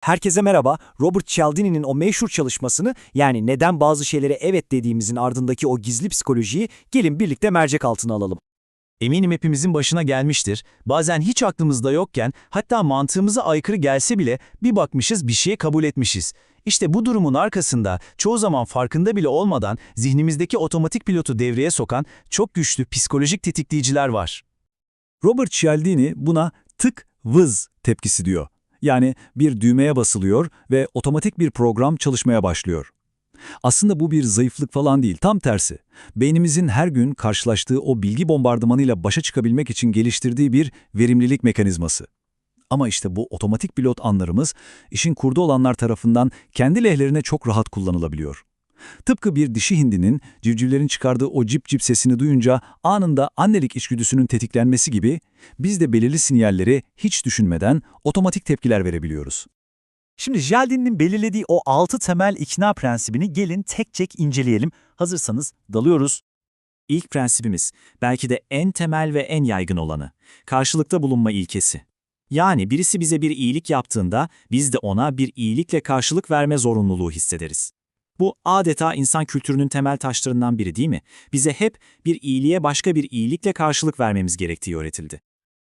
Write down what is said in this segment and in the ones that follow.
Herkese merhaba. Robert Cialdini'nin o meşhur çalışmasını yani neden bazı şeylere evet dediğimizin ardındaki o gizli psikolojiyi gelin birlikte mercek altına alalım. Eminim hepimizin başına gelmiştir. Bazen hiç aklımızda yokken, hatta mantığımıza aykırı gelse bile bir bakmışız bir şeye kabul etmişiz. İşte bu durumun arkasında çoğu zaman farkında bile olmadan zihnimizdeki otomatik pilotu devreye sokan çok güçlü psikolojik tetikleyiciler var. Robert Cialdini buna tık vız tepkisi diyor. Yani bir düğmeye basılıyor ve otomatik bir program çalışmaya başlıyor. Aslında bu bir zayıflık falan değil, tam tersi. Beynimizin her gün karşılaştığı o bilgi bombardımanıyla başa çıkabilmek için geliştirdiği bir verimlilik mekanizması. Ama işte bu otomatik pilot anlarımız işin kurdu olanlar tarafından kendi lehlerine çok rahat kullanılabiliyor. Tıpkı bir dişi hindinin civcivlerin çıkardığı o cip cip sesini duyunca anında annelik içgüdüsünün tetiklenmesi gibi biz de belirli sinyalleri hiç düşünmeden otomatik tepkiler verebiliyoruz. Şimdi Cialdini'nin belirlediği o altı temel ikna prensibini gelin tek tek inceleyelim. Hazırsanız dalıyoruz. İlk prensibimiz, belki de en temel ve en yaygın olanı, karşılıkta bulunma ilkesi. Yani birisi bize bir iyilik yaptığında biz de ona bir iyilikle karşılık verme zorunluluğu hissederiz. Bu adeta insan kültürünün temel taşlarından biri değil mi? Bize hep bir iyiliğe başka bir iyilikle karşılık vermemiz gerektiği öğretildi.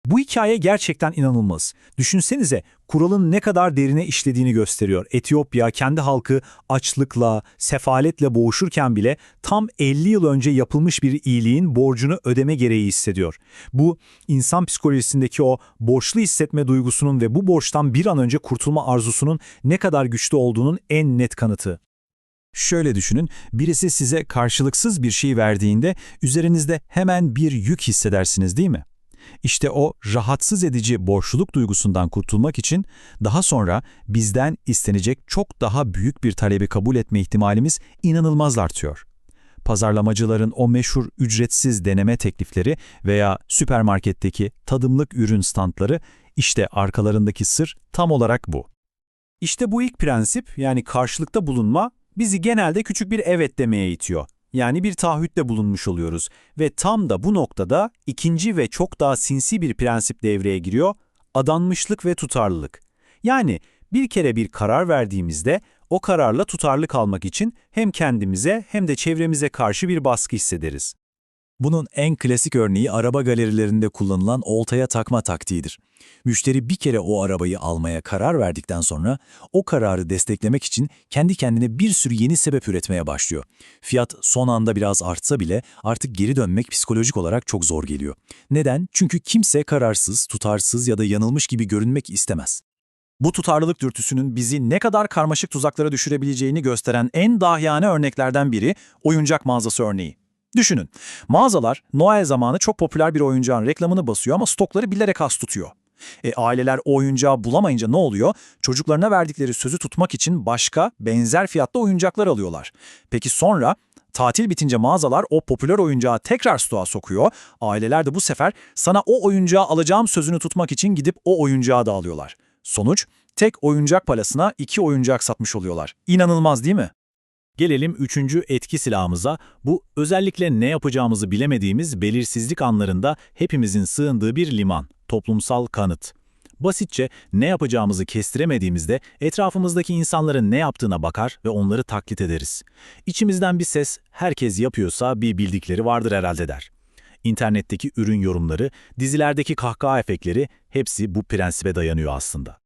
Bu hikaye gerçekten inanılmaz. Düşünsenize kuralın ne kadar derine işlediğini gösteriyor. Etiyopya kendi halkı açlıkla, sefaletle boğuşurken bile tam 50 yıl önce yapılmış bir iyiliğin borcunu ödeme gereği hissediyor. Bu insan psikolojisindeki o borçlu hissetme duygusunun ve bu borçtan bir an önce kurtulma arzusunun ne kadar güçlü olduğunun en net kanıtı. Şöyle düşünün, birisi size karşılıksız bir şey verdiğinde üzerinizde hemen bir yük hissedersiniz değil mi? İşte o rahatsız edici borçluluk duygusundan kurtulmak için daha sonra bizden istenecek çok daha büyük bir talebi kabul etme ihtimalimiz inanılmaz artıyor. Pazarlamacıların o meşhur ücretsiz deneme teklifleri veya süpermarketteki tadımlık ürün standları işte arkalarındaki sır tam olarak bu. İşte bu ilk prensip yani karşılıkta bulunma bizi genelde küçük bir evet demeye itiyor. Yani bir taahhütte bulunmuş oluyoruz ve tam da bu noktada ikinci ve çok daha sinsi bir prensip devreye giriyor, adanmışlık ve tutarlılık. Yani bir kere bir karar verdiğimizde o kararla tutarlı kalmak için hem kendimize hem de çevremize karşı bir baskı hissederiz. Bunun en klasik örneği araba galerilerinde kullanılan oltaya takma taktiğidir. Müşteri bir kere o arabayı almaya karar verdikten sonra o kararı desteklemek için kendi kendine bir sürü yeni sebep üretmeye başlıyor. Fiyat son anda biraz artsa bile artık geri dönmek psikolojik olarak çok zor geliyor. Neden? Çünkü kimse kararsız, tutarsız ya da yanılmış gibi görünmek istemez. Bu tutarlılık dürtüsünün bizi ne kadar karmaşık tuzaklara düşürebileceğini gösteren en dahiyane örneklerden biri oyuncak mağazası örneği. Düşünün, mağazalar Noel zamanı çok popüler bir oyuncağın reklamını basıyor ama stokları bilerek az tutuyor. E, aileler o oyuncağı bulamayınca ne oluyor? Çocuklarına verdikleri sözü tutmak için başka, benzer fiyatta oyuncaklar alıyorlar. Peki sonra tatil bitince mağazalar o popüler oyuncağı tekrar stoğa sokuyor. Aileler de bu sefer sana o oyuncağı alacağım sözünü tutmak için gidip o oyuncağı da alıyorlar. Sonuç, tek oyuncak parasına iki oyuncak satmış oluyorlar. İnanılmaz değil mi? Gelelim üçüncü etki silahımıza. Bu özellikle ne yapacağımızı bilemediğimiz belirsizlik anlarında hepimizin sığındığı bir liman, toplumsal kanıt. Basitçe ne yapacağımızı kestiremediğimizde etrafımızdaki insanların ne yaptığına bakar ve onları taklit ederiz. İçimizden bir ses herkes yapıyorsa bir bildikleri vardır herhalde der. İnternetteki ürün yorumları, dizilerdeki kahkaha efektleri hepsi bu prensibe dayanıyor aslında.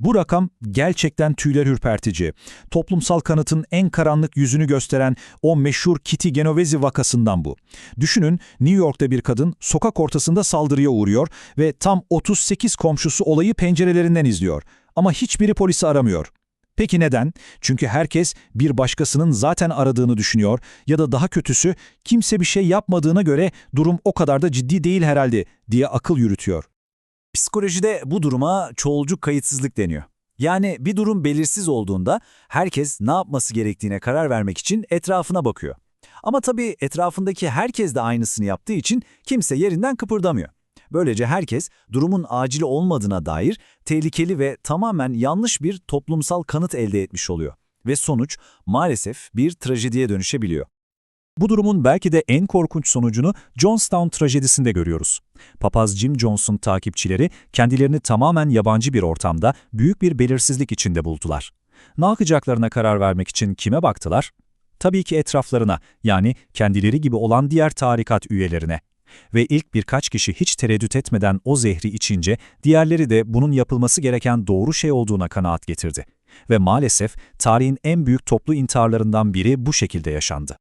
Bu rakam gerçekten tüyler ürpertici. Toplumsal kanıtın en karanlık yüzünü gösteren o meşhur Kitty Genovese vakasından bu. Düşünün New York'ta bir kadın sokak ortasında saldırıya uğruyor ve tam 38 komşusu olayı pencerelerinden izliyor. Ama hiçbiri polisi aramıyor. Peki neden? Çünkü herkes bir başkasının zaten aradığını düşünüyor ya da daha kötüsü kimse bir şey yapmadığına göre durum o kadar da ciddi değil herhalde diye akıl yürütüyor. Psikolojide bu duruma çoğulcu kayıtsızlık deniyor. Yani bir durum belirsiz olduğunda herkes ne yapması gerektiğine karar vermek için etrafına bakıyor. Ama tabii etrafındaki herkes de aynısını yaptığı için kimse yerinden kıpırdamıyor. Böylece herkes durumun acil olmadığına dair tehlikeli ve tamamen yanlış bir toplumsal kanıt elde etmiş oluyor. Ve sonuç maalesef bir trajediye dönüşebiliyor. Bu durumun belki de en korkunç sonucunu Johnstown trajedisinde görüyoruz. Papaz Jim Jones'un takipçileri kendilerini tamamen yabancı bir ortamda büyük bir belirsizlik içinde buldular. Ne yapacaklarına karar vermek için kime baktılar? Tabii ki etraflarına, yani kendileri gibi olan diğer tarikat üyelerine. Ve ilk birkaç kişi hiç tereddüt etmeden o zehri içince, diğerleri de bunun yapılması gereken doğru şey olduğuna kanaat getirdi. Ve maalesef tarihin en büyük toplu intiharlarından biri bu şekilde yaşandı.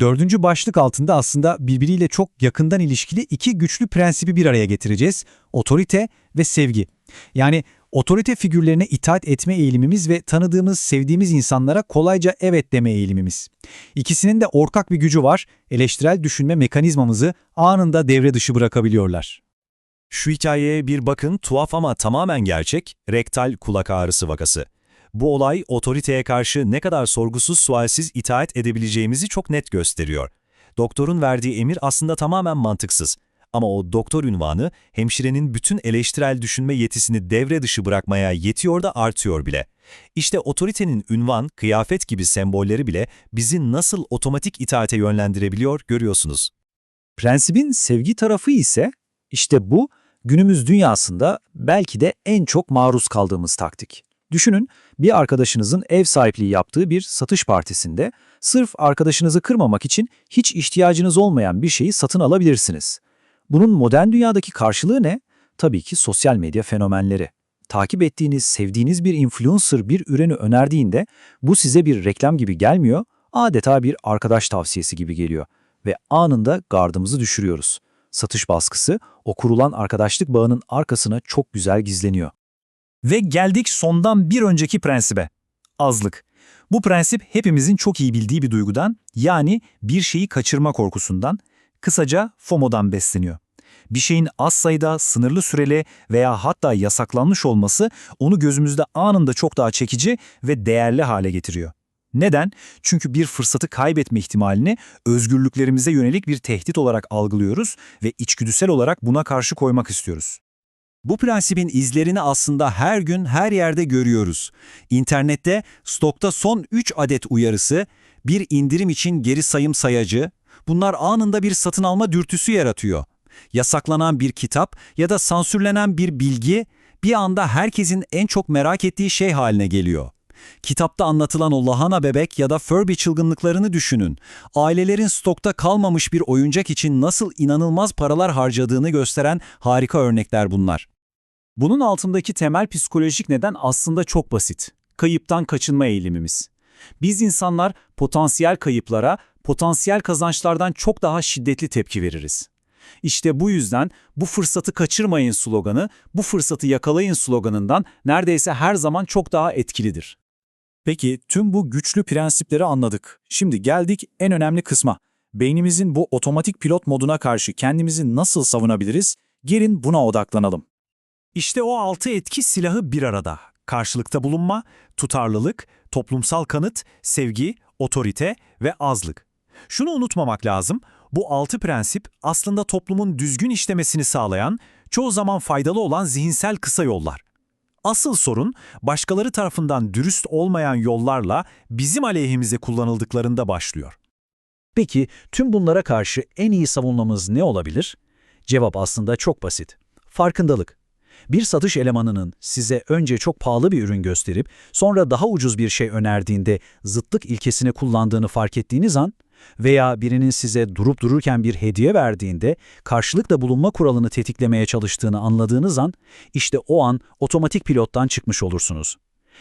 Dördüncü başlık altında aslında birbiriyle çok yakından ilişkili iki güçlü prensibi bir araya getireceğiz. Otorite ve sevgi. Yani otorite figürlerine itaat etme eğilimimiz ve tanıdığımız, sevdiğimiz insanlara kolayca evet deme eğilimimiz. İkisinin de ortak bir gücü var. Eleştirel düşünme mekanizmamızı anında devre dışı bırakabiliyorlar. Şu hikayeye bir bakın tuhaf ama tamamen gerçek, rektal kulak ağrısı vakası. Bu olay otoriteye karşı ne kadar sorgusuz sualsiz itaat edebileceğimizi çok net gösteriyor. Doktorun verdiği emir aslında tamamen mantıksız. Ama o doktor ünvanı hemşirenin bütün eleştirel düşünme yetisini devre dışı bırakmaya yetiyor da artıyor bile. İşte otoritenin ünvan, kıyafet gibi sembolleri bile bizi nasıl otomatik itaate yönlendirebiliyor görüyorsunuz. Prensibin sevgi tarafı ise işte bu günümüz dünyasında belki de en çok maruz kaldığımız taktik. Düşünün bir arkadaşınızın ev sahipliği yaptığı bir satış partisinde sırf arkadaşınızı kırmamak için hiç ihtiyacınız olmayan bir şeyi satın alabilirsiniz. Bunun modern dünyadaki karşılığı ne? Tabii ki sosyal medya fenomenleri. Takip ettiğiniz, sevdiğiniz bir influencer bir ürünü önerdiğinde bu size bir reklam gibi gelmiyor, adeta bir arkadaş tavsiyesi gibi geliyor ve anında gardımızı düşürüyoruz. Satış baskısı o kurulan arkadaşlık bağının arkasına çok güzel gizleniyor. Ve geldik sondan bir önceki prensibe. Azlık. Bu prensip hepimizin çok iyi bildiği bir duygudan, yani bir şeyi kaçırma korkusundan, kısaca FOMO'dan besleniyor. Bir şeyin az sayıda, sınırlı süreli veya hatta yasaklanmış olması onu gözümüzde anında çok daha çekici ve değerli hale getiriyor. Neden? Çünkü bir fırsatı kaybetme ihtimalini özgürlüklerimize yönelik bir tehdit olarak algılıyoruz ve içgüdüsel olarak buna karşı koymak istiyoruz. Bu prensibin izlerini aslında her gün her yerde görüyoruz. İnternette stokta son 3 adet uyarısı, bir indirim için geri sayım sayacı, bunlar anında bir satın alma dürtüsü yaratıyor. Yasaklanan bir kitap ya da sansürlenen bir bilgi bir anda herkesin en çok merak ettiği şey haline geliyor. Kitapta anlatılan o lahana bebek ya da Furby çılgınlıklarını düşünün. Ailelerin stokta kalmamış bir oyuncak için nasıl inanılmaz paralar harcadığını gösteren harika örnekler bunlar. Bunun altındaki temel psikolojik neden aslında çok basit. Kayıptan kaçınma eğilimimiz. Biz insanlar potansiyel kayıplara, potansiyel kazançlardan çok daha şiddetli tepki veririz. İşte bu yüzden bu fırsatı kaçırmayın sloganı, bu fırsatı yakalayın sloganından neredeyse her zaman çok daha etkilidir. Peki tüm bu güçlü prensipleri anladık. Şimdi geldik en önemli kısma. Beynimizin bu otomatik pilot moduna karşı kendimizi nasıl savunabiliriz? Gelin buna odaklanalım. İşte o altı etki silahı bir arada. Karşılıkta bulunma, tutarlılık, toplumsal kanıt, sevgi, otorite ve azlık. Şunu unutmamak lazım, bu altı prensip aslında toplumun düzgün işlemesini sağlayan, çoğu zaman faydalı olan zihinsel kısa yollar. Asıl sorun, başkaları tarafından dürüst olmayan yollarla bizim aleyhimize kullanıldıklarında başlıyor. Peki tüm bunlara karşı en iyi savunmamız ne olabilir? Cevap aslında çok basit. Farkındalık. Bir satış elemanının size önce çok pahalı bir ürün gösterip sonra daha ucuz bir şey önerdiğinde zıtlık ilkesini kullandığını fark ettiğiniz an veya birinin size durup dururken bir hediye verdiğinde karşılıkla bulunma kuralını tetiklemeye çalıştığını anladığınız an işte o an otomatik pilottan çıkmış olursunuz.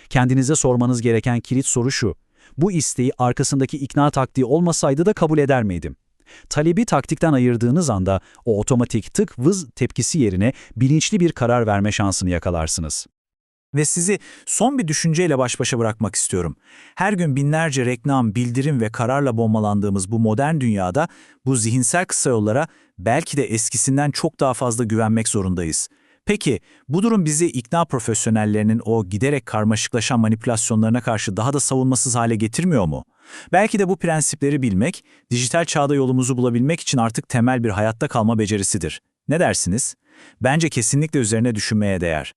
Kendinize sormanız gereken kilit soru şu. Bu isteği arkasındaki ikna taktiği olmasaydı da kabul eder miydim? Talebi taktikten ayırdığınız anda o otomatik tık vız tepkisi yerine bilinçli bir karar verme şansını yakalarsınız. Ve sizi son bir düşünceyle baş başa bırakmak istiyorum. Her gün binlerce reklam, bildirim ve kararla bombalandığımız bu modern dünyada bu zihinsel kısa yollara belki de eskisinden çok daha fazla güvenmek zorundayız. Peki bu durum bizi ikna profesyonellerinin o giderek karmaşıklaşan manipülasyonlarına karşı daha da savunmasız hale getirmiyor mu? Belki de bu prensipleri bilmek, dijital çağda yolumuzu bulabilmek için artık temel bir hayatta kalma becerisidir. Ne dersiniz? Bence kesinlikle üzerine düşünmeye değer.